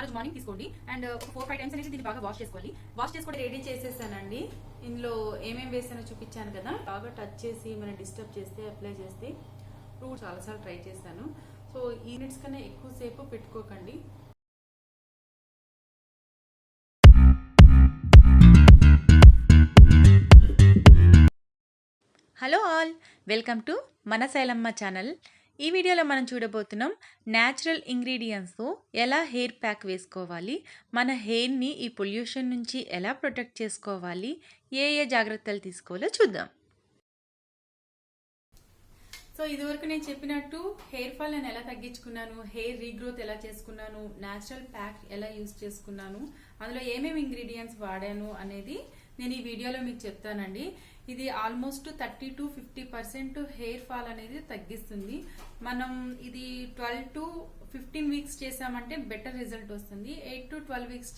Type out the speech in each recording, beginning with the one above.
ఆ రోజు మార్నింగ్ తీసుకోండి. అండ్ ఒక ఫోర్ ఫైవ్ టైమ్స్ అనేది దీన్ని బాగా వాష్ చేసుకోవాలి. వాష్ చేసుకోవడం రెడీ చేసేసానండి. ఇందులో ఏమేమి వేసానో చూపించాను కదా. బాగా టచ్ చేసి మనం డిస్టర్బ్ చేస్తే అప్లై చేస్తే ఇప్పుడు చాలాసార్లు ట్రై చేశాను. సో ఈ మినిట్స్ కన్నా ఎక్కువసేపు పెట్టుకోకండి. Hello all. వెల్కమ్ టు మన శైలమ్మ ఛానల్. ఈ వీడియోలో మనం చూడబోతున్నాం న్యాచురల్ ఇంగ్రీడియంట్స్తో ఎలా హెయిర్ ప్యాక్ వేసుకోవాలి మన హెయిర్ని ఈ పొల్యూషన్ నుంచి ఎలా ప్రొటెక్ట్ చేసుకోవాలి ఏ ఏ జాగ్రత్తలు తీసుకోవాలో చూద్దాం. సో ఇదివరకు నేను చెప్పినట్టు హెయిర్ ఫాల్ నేను ఎలా తగ్గించుకున్నాను హెయిర్ రీగ్రోత్ ఎలా చేసుకున్నాను న్యాచురల్ ప్యాక్ ఎలా యూజ్ చేసుకున్నాను అందులో ఏమేమి ఇంగ్రీడియంట్స్ వాడాను అనేది నేను ఈ వీడియోలో మీకు చెప్తానండి. ఇది almost thirty to fifty percent hair fall అనేది తగ్గిస్తుంది. మనం ఇది ట్వెల్వ్ టు ఫిఫ్టీన్ వీక్స్ చేసామంటే బెటర్ రిజల్ట్ వస్తుంది. ఎయిట్ టు ట్వెల్వ్ వీక్స్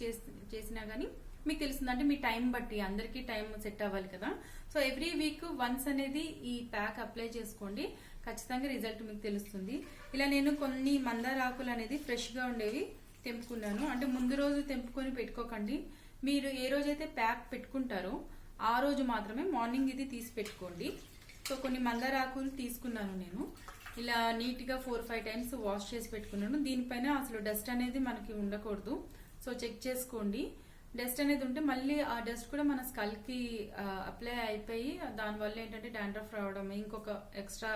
చేసినా కానీ మీకు తెలుస్తుందంటే మీ టైం బట్టి అందరికీ టైం సెట్ అవ్వాలి కదా. సో ఎవ్రీ వీక్ వన్స్ అనేది ఈ ప్యాక్ అప్లై చేసుకోండి. ఖచ్చితంగా రిజల్ట్ మీకు తెలుస్తుంది. ఇలా నేను కొన్ని మందార ఆకులు అనేది ఫ్రెష్గా ఉండేవి తెంపుకున్నాను. అంటే ముందు రోజు తెంపుకొని పెట్టుకోకండి. మీరు ఏ రోజైతే ప్యాక్ పెట్టుకుంటారో ఆ రోజు మాత్రమే మార్నింగ్ ఇది తీసి పెట్టుకోండి. సో కొన్ని మందార ఆకులు తీసుకున్నాను నేను. ఇలా నీట్గా ఫోర్ ఫైవ్ టైమ్స్ వాష్ చేసి పెట్టుకున్నాను. దీనిపైన అసలు డస్ట్ అనేది మనకి ఉండకూడదు. సో చెక్ చేసుకోండి. డస్ట్ అనేది ఉంటే మళ్ళీ ఆ డస్ట్ కూడా మన స్కల్కి అప్లై అయిపోయి దానివల్ల ఏంటంటే డాండ్రఫ్ రావడం ఇంకొక ఎక్స్ట్రా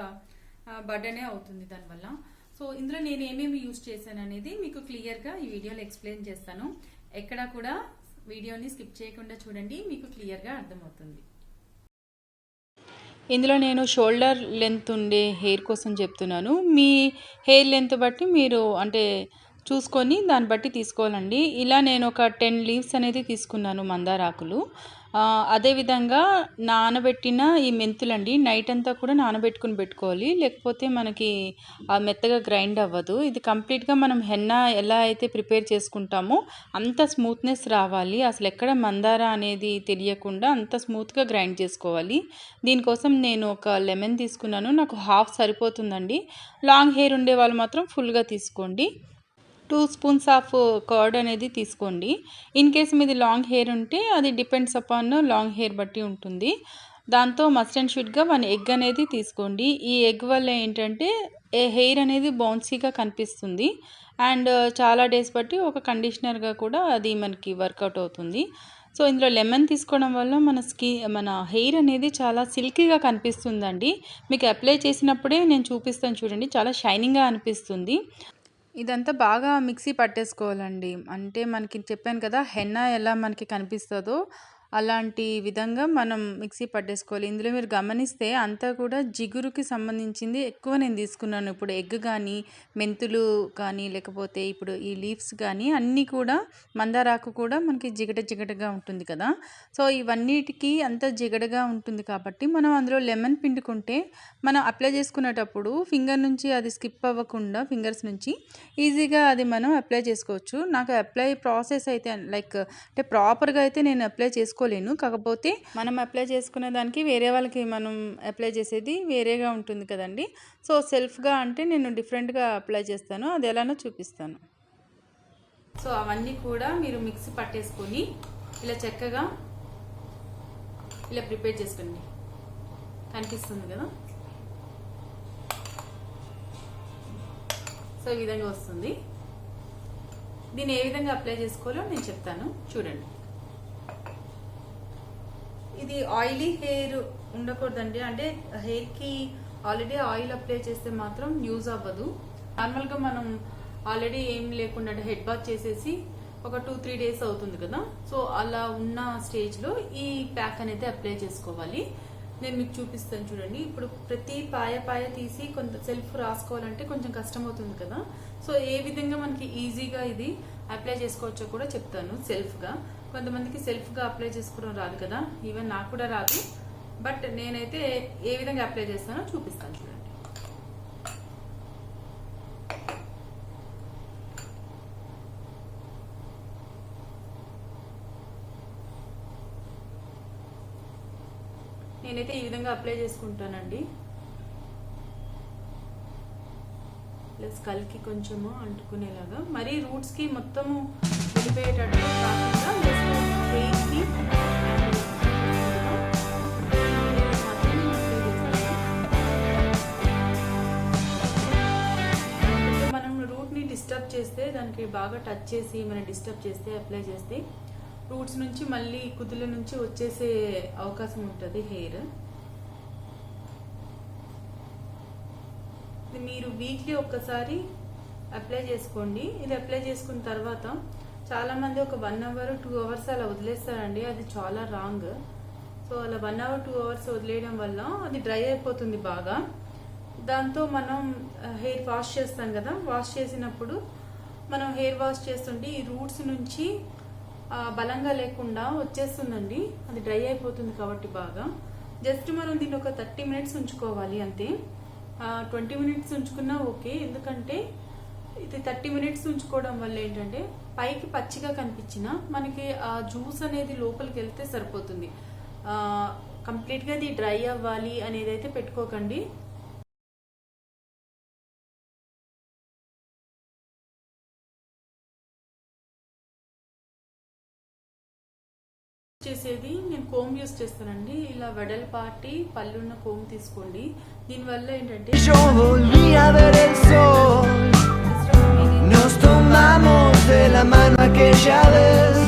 బర్డనే అవుతుంది దానివల్ల సో ఇందులో నేను ఏమేమి యూజ్ చేశాను అనేది మీకు క్లియర్గా ఈ వీడియోలో ఎక్స్ప్లెయిన్ చేస్తాను. ఎక్కడ కూడా వీడియోని స్కిప్ చేయకుండా చూడండి మీకు క్లియర్గా అర్థమవుతుంది. ఇందులో నేను షోల్డర్ లెంత్ ఉండే హెయిర్ కోసం చెప్తున్నాను. మీ హెయిర్ లెంత్ బట్టి మీరు అంటే చూసుకొని దాన్ని బట్టి తీసుకోవాలండి. ఇలా నేను ఒక టెన్ లీవ్స్ అనేది తీసుకున్నాను మందారాకులు. అదేవిధంగా నానబెట్టిన ఈ మెంతులండి నైట్ అంతా కూడా నానబెట్టుకుని పెట్టుకోవాలి. లేకపోతే మనకి ఆ మెత్తగా గ్రైండ్ అవ్వదు. ఇది కంప్లీట్గా మనం హెన్నా ఎలా అయితే ప్రిపేర్ చేసుకుంటామో అంత స్మూత్నెస్ రావాలి. అసలు ఎక్కడ మందార అనేది తెలియకుండా అంత స్మూత్గా గ్రైండ్ చేసుకోవాలి. దీనికోసం నేను ఒక లెమన్ తీసుకున్నాను. నాకు హాఫ్ సరిపోతుందండి. లాంగ్ హెయిర్ ఉండే వాళ్ళు మాత్రం ఫుల్గా తీసుకోండి. టూ స్పూన్స్ ఆఫ్ కర్డ్ అనేది తీసుకోండి. ఇన్ కేస్ మీది లాంగ్ హెయిర్ ఉంటే అది డిపెండ్స్ అపాన్ లాంగ్ హెయిర్ బట్టి ఉంటుంది. దాంతో మస్ట్ అండ్ షుడ్గా వన్ ఎగ్ అనేది తీసుకోండి. ఈ ఎగ్ వల్ల ఏంటంటే ఏ హెయిర్ అనేది బౌన్సీగా కనిపిస్తుంది. అండ్ చాలా డేస్ బట్టి ఒక కండిషనర్గా కూడా అది మనకి వర్కౌట్ అవుతుంది. సో ఇందులో లెమన్ తీసుకోవడం వల్ల మన స్కి మన హెయిర్ అనేది చాలా సిల్కీగా కనిపిస్తుందండి. మీకు అప్లై చేసినప్పుడే నేను చూపిస్తాను చూడండి. చాలా షైనింగ్గా అనిపిస్తుంది. ఇదంతా బాగా మిక్సీ పట్టేసుకోవాలండి. అంటే మనకి చెప్పాను కదా హెన్న ఎలా మనకి కనిపిస్తుందో అలాంటి విధంగా మనం మిక్సీ పట్టేసుకోవాలి. ఇందులో మీరు గమనిస్తే అంతా కూడా జిగురుకి సంబంధించింది ఎక్కువ నేను తీసుకున్నాను. ఇప్పుడు ఎగ్ కానీ మెంతులు కానీ లేకపోతే ఇప్పుడు ఈ లీవ్స్ కానీ అన్నీ కూడా మందారాకు కూడా మనకి జిగట జిగటగా ఉంటుంది కదా. సో ఇవన్నిటికీ అంత జిగటగా ఉంటుంది కాబట్టి మనం అందులో లెమన్ పిండుకుంటే మనం అప్లై చేసుకునేటప్పుడు ఫింగర్ నుంచి అది స్కిప్ అవ్వకుండా ఫింగర్స్ నుంచి ఈజీగా అది మనం అప్లై చేసుకోవచ్చు. నాకు అప్లై ప్రాసెస్ అయితే లైక్ అంటే ప్రాపర్గా అయితే నేను అప్లై చేసుకోలేను. కాకపోతే మనం అప్లై చేసుకునే దానికి వేరే వాళ్ళకి మనం అప్లై చేసేది వేరేగా ఉంటుంది కదండి. సో సెల్ఫ్గా అంటే నేను డిఫరెంట్గా అప్లై చేస్తాను. అది ఎలానో చూపిస్తాను. సో అవన్నీ కూడా మీరు మిక్సీ పట్టేసుకొని ఇలా చక్కగా ఇలా ప్రిపేర్ చేసుకోండి. కనిపిస్తుంది కదా? సో ఈ విధంగా వస్తుంది. దీన్ని ఏ విధంగా అప్లై చేసుకోవాలో నేను చెప్తాను. చూడండి. ఇది ఆయిలీ హెయిర్ ఉండకూడదండి. అంటే హెయిర్కి ఆల్రెడీ ఆయిల్ అప్లై చేస్తే మాత్రం యూజ్ అవ్వదు. నార్మల్గా మనం ఆల్రెడీ ఏం లేకుండా హెడ్ బాత్ చేసేసి ఒక టూ త్రీ డేస్ అవుతుంది కదా. సో అలా ఉన్న స్టేజ్లో ఈ ప్యాక్ అనేది అప్లై చేసుకోవాలి. నేను మీకు చూపిస్తాను చూడండి. ఇప్పుడు ప్రతి పాయ పాయ తీసి కొంత సెల్ఫ్ రాసుకోవాలంటే కొంచెం కష్టం అవుతుంది కదా. సో ఏ విధంగా మనకి ఈజీగా ఇది అప్లై చేసుకోవచ్చో కూడా చెప్తాను సెల్ఫ్గా. కొంతమందికి సెల్ఫ్గా అప్లై చేసుకోవడం రాదు కదా. ఈవెన్ నాకు కూడా రాదు. బట్ నేనైతే ఏ విధంగా అప్లై చేస్తానో చూపిస్తాను చూడండి. నేనైతే ఈ విధంగా అప్లై చేసుకుంటానండి. ప్లస్ కలికి కొంచెము అంటుకునేలాగా. మరీ రూట్స్కి మొత్తము వెళ్ళిపోయేటట్టు కాకుండా మనం రూట్ని డిస్టర్బ్ చేస్తే దానికి బాగా టచ్ చేసి మనం డిస్టర్బ్ చేస్తే అప్లై చేస్తే రూట్స్ నుంచి మళ్ళీ కుదుల నుంచి వచ్చేసే అవకాశం ఉంటుంది హెయిర్ ఇది మీరు వీక్లీ ఒక్కసారి అప్లై చేసుకోండి. ఇది అప్లై చేసుకున్న తర్వాత చాలా మంది ఒక వన్ అవర్ టూ అవర్స్ అలా వదిలేస్తారండి. అది చాలా రాంగ్ సో అలా వన్ అవర్ టూ అవర్స్ వదిలేయడం వల్ల అది డ్రై అయిపోతుంది బాగా. దాంతో మనం హెయిర్ వాష్ చేస్తాం కదా. వాష్ చేసినప్పుడు మనం హెయిర్ వాష్ చేస్తుంటే ఈ రూట్స్ నుంచి బలంగా లేకుండా వచ్చేస్తుందండి. అది డ్రై అయిపోతుంది కాబట్టి బాగా. జస్ట్ మనం దీన్ని ఒక థర్టీ మినిట్స్ ఉంచుకోవాలి అంతే. ట్వంటీ మినిట్స్ ఉంచుకున్నా ఓకే. ఎందుకంటే ఇది థర్టీ మినిట్స్ ఉంచుకోవడం వల్ల ఏంటంటే పైకి పచ్చిగా కనిపించిన మనకి ఆ జ్యూస్ అనేది లోపలికి వెళ్తే సరిపోతుంది. కంప్లీట్గా ఇది డ్రై అవ్వాలి అనేది అయితే పెట్టుకోకండి. చేసేది నేను కోమ్ యూస్ చేస్తానండి. ఇలా వెడల్పాటి పళ్ళున్న కోమ్ తీసుకోండి. దీనివల్ల ఏంటంటే la mano aquella vez.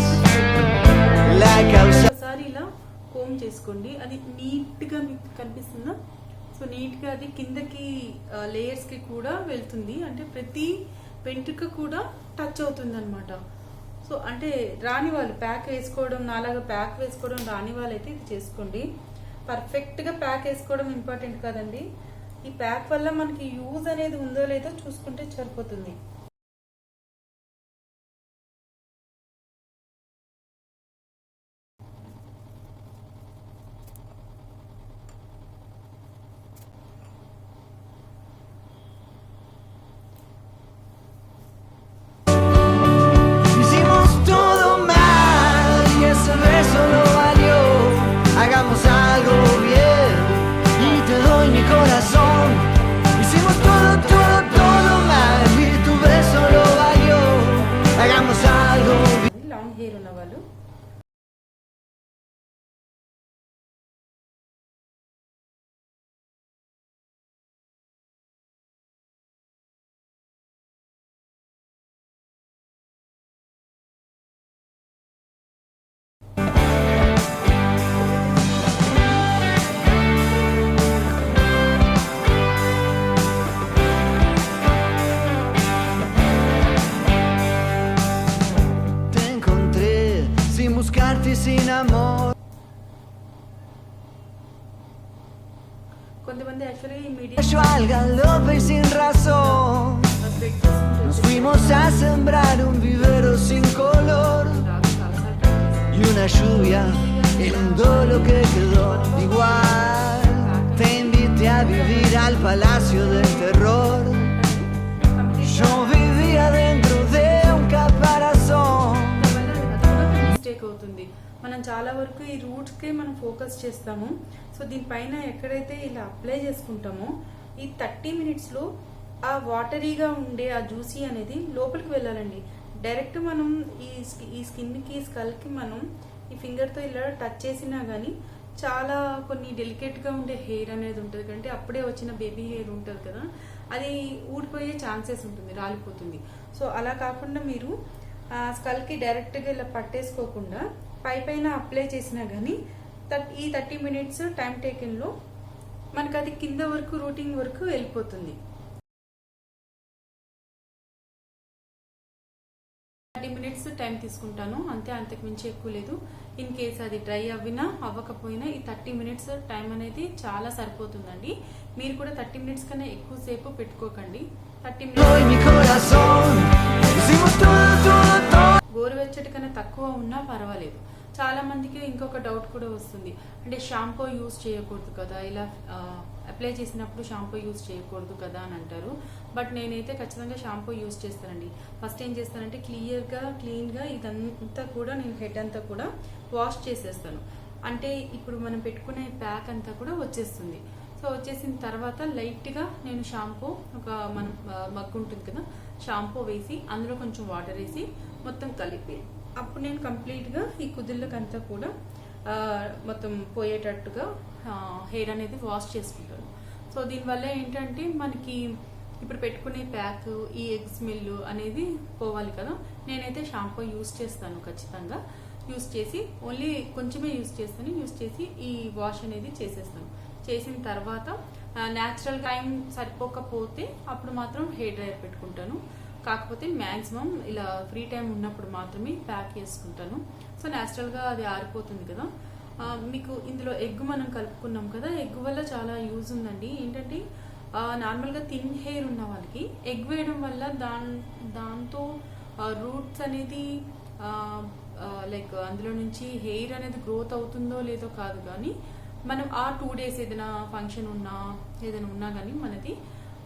La causa ఒకసారి ఇలా కోమ్ చేసుకోండి. అది నీట్గా మీకు కనిపిస్తుందా? సో నీట్గా అది కిందకి లేయర్స్కి కూడా వెళ్తుంది. అంటే ప్రతి వెంట్రుక కూడా టచ్ అవుతుంది అనమాట సో అంటే రాని వాళ్ళు ప్యాక్ వేసుకోవడం నాలాగా ప్యాక్ వేసుకోవడం రాని వాళ్ళైతే ఇది చేసుకోండి. పర్ఫెక్ట్గా ప్యాక్ వేసుకోవడం ఇంపార్టెంట్ కదండి. ఈ ప్యాక్ వల్ల మనకి యూజ్ అనేది ఉందో లేదో చూసుకుంటే సరిపోతుంది. యాక్చువల్లీ ఈ medium Yo al galope y sin razón. Nos fuimos a sembrar un vivero sin color y una lluvia inundó lo que quedó igual. Te invité a vivir al palacio del terror. Yo vivía dentro de un caparazón. Mistake అవుతుంది మనం చాలా వరకు ఈ roots కి మనం focus చేస్తాము so దీనిపైన ఎక్కడైతే ఇలా అప్లై చేసుకుంటామో ఈ థర్టీ మినిట్స్లో ఆ వాటరీగా ఉండే ఆ జ్యూసీ అనేది లోపలికి వెళ్ళాలండి. డైరెక్ట్ మనం ఈ ఈ స్కిన్కి స్కల్కి మనం ఈ ఫింగర్తో ఇలా టచ్ చేసినా కానీ చాలా కొన్ని డెలికేట్గా ఉండే హెయిర్ అనేది ఉంటుంది. అంటే అప్పుడే వచ్చిన బేబీ హెయిర్ ఉంటుంది కదా అది ఊడిపోయే ఛాన్సెస్ ఉంటుంది రాలిపోతుంది. సో అలా కాకుండా మీరు ఆ డైరెక్ట్గా ఇలా పట్టేసుకోకుండా పై పైన అప్లై చేసినా కానీ ఈ థర్టీ మినిట్స్ టైం టేకెన్లో మనకు అది కింద వరకు రూటింగ్ వరకు వెళ్ళిపోతుంది. థర్టీ మినిట్స్ టైం తీసుకుంటాను. అంతే అంతకు మించి ఎక్కువ లేదు. ఇన్ కేస్ అది డ్రై అవ్వినా అవ్వకపోయినా ఈ థర్టీ మినిట్స్ టైం అనేది చాలా సరిపోతుందండి. మీరు కూడా థర్టీ మినిట్స్ కన్నా ఎక్కువ సేపు పెట్టుకోకండి. Thirty minutes. గోరువెచ్చటి కన్నా తక్కువ ఉన్నా పర్వాలేదు. చాలా మందికి ఇంకొక డౌట్ కూడా వస్తుంది. అంటే షాంపూ యూజ్ చేయకూడదు కదా. ఇలా అప్లై చేసినప్పుడు షాంపూ యూస్ చేయకూడదు కదా అని అంటారు. బట్ నేనైతే ఖచ్చితంగా షాంపూ యూజ్ చేస్తానండి. ఫస్ట్ ఏం చేస్తానంటే క్లియర్గా క్లీన్గా ఇదంతా కూడా నేను హెడ్ అంతా కూడా వాష్ చేసేస్తాను. అంటే ఇప్పుడు మనం పెట్టుకునే ప్యాక్ అంతా కూడా వచ్చేస్తుంది. సో వచ్చేసిన తర్వాత లైట్గా నేను షాంపూ ఒక మనం మగ్గు ఉంటుంది కదా. షాంపూ వేసి అందులో కొంచెం వాటర్ వేసి మొత్తం కలిపి అప్పుడు నేను కంప్లీట్గా ఈ కుదిళ్ళకంతా కూడా మొత్తం పోయేటట్టుగా హెయిర్ అనేది వాష్ చేసుకుంటాను. సో దీనివల్ల ఏంటంటే మనకి ఇప్పుడు పెట్టుకునే ప్యాక్ ఈ ఎగ్ స్మెల్ అనేది పోవాలి కదా. నేనైతే షాంపూ యూస్ చేస్తాను ఖచ్చితంగా. యూస్ చేసి ఓన్లీ కొంచెమే యూస్ చేస్తాను. యూస్ చేసి ఈ వాష్ అనేది చేసేస్తాను. చేసిన తర్వాత న్యాచురల్ టైం సరిపోకపోతే అప్పుడు మాత్రం హెయిర్ డ్రైయర్ పెట్టుకుంటాను. కాకపోతే మ్యాక్సిమం ఇలా ఫ్రీ టైం ఉన్నప్పుడు మాత్రమే ప్యాక్ చేసుకుంటాను. సో న్యాచురల్గా అది ఆరిపోతుంది కదా. మీకు ఇందులో ఎగ్ మనం కలుపుకున్నాం కదా ఎగ్ వల్ల చాలా యూజ్ ఉందండి. ఏంటంటే నార్మల్గా థిన్ హెయిర్ ఉన్న వాళ్ళకి ఎగ్ వేయడం వల్ల దాన్ దాంతో రూట్స్ అనేది లైక్ అందులో నుంచి హెయిర్ అనేది గ్రోత్ అవుతుందో లేదో కాదు కానీ మనం ఆ టూ డేస్ ఏదైనా ఫంక్షన్ ఉన్నా ఏదైనా ఉన్నా కానీ మనది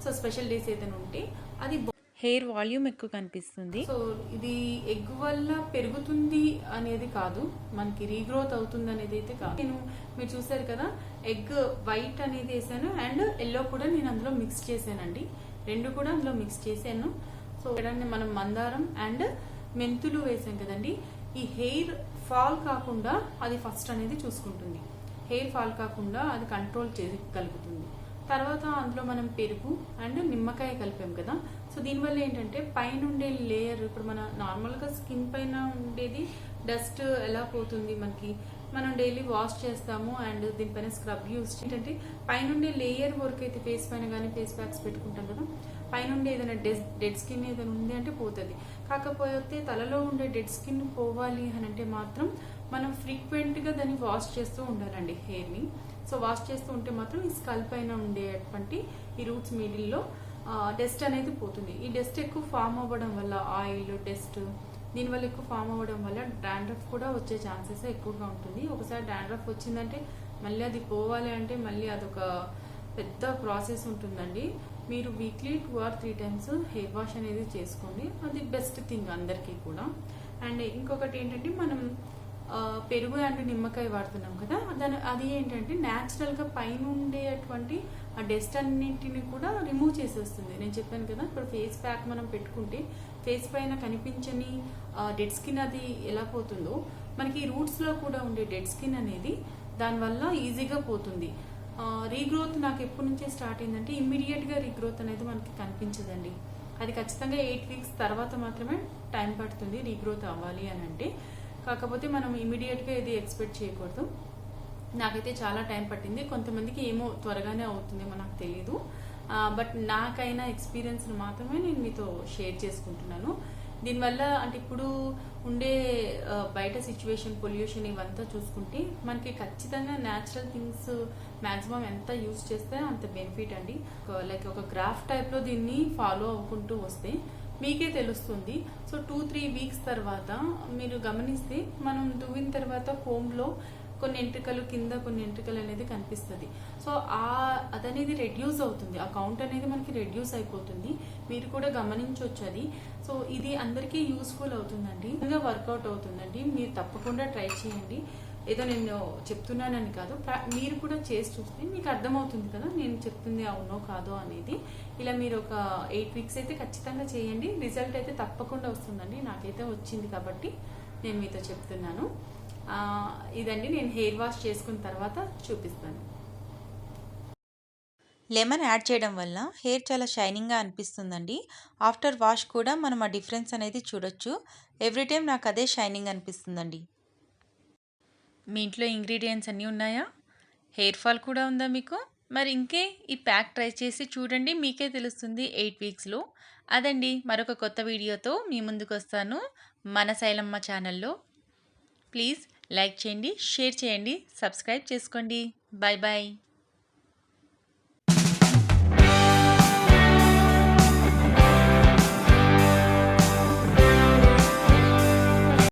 సో స్పెషల్ డేస్ ఏదైనా ఉంటే అది హెయిర్ వాల్యూమ్ ఎక్కువ కనిపిస్తుంది. సో ఇది ఎగ్ వల్ల పెరుగుతుంది అనేది కాదు. మనకి రీగ్రోత్ అవుతుంది అనేది అయితే కాదు. నేను మీరు చూసారు కదా ఎగ్ వైట్ అనేది వేసాను అండ్ ఎల్లో కూడా నేను అందులో మిక్స్ చేశానండి. రెండు కూడా అందులో మిక్స్ చేశాను. సో మనం మందారం అండ్ మెంతులు వేసాం కదండి ఈ హెయిర్ ఫాల్ కాకుండా అది ఫస్ట్ అనేది చూసుకుంటుంది. హెయిర్ ఫాల్ కాకుండా అది కంట్రోల్ చేయగలుగుతుంది. తర్వాత అందులో మనం పెరుగు అండ్ నిమ్మకాయ కలిపాం కదా. సో దీనివల్ల ఏంటంటే పైన ఉండే లేయర్ ఇప్పుడు మన నార్మల్గా స్కిన్ పైన ఉండేది డస్ట్ ఎలా పోతుంది మనకి? మనం డైలీ వాష్ చేస్తాము అండ్ దీనిపైన స్క్రబ్ యూస్ ఏంటంటే పైన ఉండే లేయర్ వరకు అయితే ఫేస్ పైన కానీ ఫేస్ ప్యాక్స్ పెట్టుకుంటాం కదా. పైన ఉండే ఏదైనా డెడ్ డెడ్ స్కిన్ ఏదైనా ఉంది అంటే పోతుంది. కాకపోతే తలలో ఉండే డెడ్ స్కిన్ పోవాలి అని అంటే మాత్రం మనం ఫ్రీక్వెంట్గా దాన్ని వాష్ చేస్తూ ఉండాలండి హెయిర్ని సో వాష్ చేస్తూ ఉంటే మాత్రం ఈ స్కల్ పైన ఉండేటువంటి ఈ రూట్స్ మిడిల్లో డస్ట్ అనేది పోతుంది. ఈ డస్ట్ ఎక్కువ ఫామ్ అవ్వడం వల్ల ఆయిల్ డస్ట్ దీనివల్ల ఎక్కువ ఫామ్ అవ్వడం వల్ల డాండ్రఫ్ కూడా వచ్చే ఛాన్సెస్ ఎక్కువగా ఉంటుంది. ఒకసారి డాండ్రఫ్ వచ్చిందంటే మళ్ళీ అది పోవాలి అంటే మళ్ళీ అదొక పెద్ద ప్రాసెస్ ఉంటుందండి. మీరు weekly two or three times hair wash అనేది చేసుకోండి. అది బెస్ట్ థింగ్ అందరికీ కూడా. అండ్ ఇంకొకటి ఏంటంటే మనం పెరుగు అండ్ నిమ్మకాయ వాడుతున్నాం కదా. దాని అది ఏంటంటే న్యాచురల్గా పైన ఉండేటువంటి ఆ డస్ట్ అన్నింటిని కూడా రిమూవ్ చేసేస్తుంది. నేను చెప్పాను కదా ఇప్పుడు ఫేస్ ప్యాక్ మనం పెట్టుకుంటే ఫేస్ పైన కనిపించని డెడ్ స్కిన్ అది ఎలా పోతుందో మనకి రూట్స్లో కూడా ఉండే డెడ్ స్కిన్ అనేది దానివల్ల ఈజీగా పోతుంది. రీగ్రోత్ నాకు ఎప్పటి నుంచే స్టార్ట్ అయిందంటే ఇమ్మీడియట్గా రీగ్రోత్ అనేది మనకి కనిపించదండి. అది ఖచ్చితంగా ఎయిట్ వీక్స్ తర్వాత మాత్రమే టైం పడుతుంది రీగ్రోత్ అవ్వాలి అని అంటే. కాకపోతే మనం ఇమీడియట్గా ఇది ఎక్స్పెక్ట్ చేయకూడదు. నాకైతే చాలా టైం పట్టింది. కొంతమందికి ఏమో త్వరగానే అవుతుందేమో నాకు తెలియదు బట్ నాకైనా ఎక్స్పీరియన్స్ మాత్రమే నేను మీతో షేర్ చేసుకుంటున్నాను. దీనివల్ల అంటే ఇప్పుడు ఉండే బయట సిచ్యువేషన్ పొల్యూషన్ ఇవంతా చూసుకుంటే మనకి ఖచ్చితంగా న్యాచురల్ థింగ్స్ మ్యాక్సిమం ఎంత యూజ్ చేస్తే అంత బెనిఫిట్ అండి. లైక్ ఒక గ్రాఫ్ టైప్లో దీన్ని ఫాలో అవ్వుకుంటూ వస్తే మీకే తెలుస్తుంది. సో టూ త్రీ వీక్స్ తర్వాత మీరు గమనిస్తే మనం దువ్విన తర్వాత హోమ్లో కొన్ని ఎంట్రికలు కింద కొన్ని ఎంట్రికలు అనేది కనిపిస్తుంది. సో ఆ అదనేది రెడ్యూస్ అవుతుంది. ఆ కౌంట్ అనేది మనకి రెడ్యూస్ అయిపోతుంది. మీరు కూడా గమనించవచ్చు అది సో ఇది అందరికీ యూస్ఫుల్ అవుతుందండి. ఇంకా వర్కౌట్ అవుతుందండి. మీరు తప్పకుండా ట్రై చేయండి. ఏదో నేను చెప్తున్నానని కాదు. మీరు కూడా చేసి చూస్తే మీకు అర్థమవుతుంది కదా నేను చెప్తుంది అవునో కాదో అనేది. ఇలా మీరు ఒక ఎయిట్ వీక్స్ అయితే ఖచ్చితంగా చేయండి. రిజల్ట్ అయితే తప్పకుండా వస్తుందండి. నాకైతే వచ్చింది కాబట్టి నేను మీతో చెప్తున్నాను. ఇదండి. నేను హెయిర్ వాష్ చేసుకున్న తర్వాత చూపిస్తాను. లెమన్ యాడ్ చేయడం వల్ల హెయిర్ చాలా షైనింగ్గా అనిపిస్తుందండి. ఆఫ్టర్ వాష్ కూడా మనం ఆ డిఫరెన్స్ అనేది చూడొచ్చు. ఎవ్రీ టైం నాకు అదే షైనింగ్ అనిపిస్తుందండి. మీ ఇంట్లో ఇంగ్రీడియంట్స్ అన్నీ ఉన్నాయా? హెయిర్ ఫాల్ కూడా ఉందా మీకు? మరి ఇంకే ఈ ప్యాక్ ట్రై చేసి చూడండి మీకే తెలుస్తుంది ఎయిట్ వీక్స్లో. అదండి మరొక కొత్త వీడియోతో మీ ముందుకు వస్తాను మన శైలమ్మ ఛానల్లో. ప్లీజ్ లైక్ చేయండి షేర్ చేయండి సబ్స్క్రైబ్ చేసుకోండి. Bye bye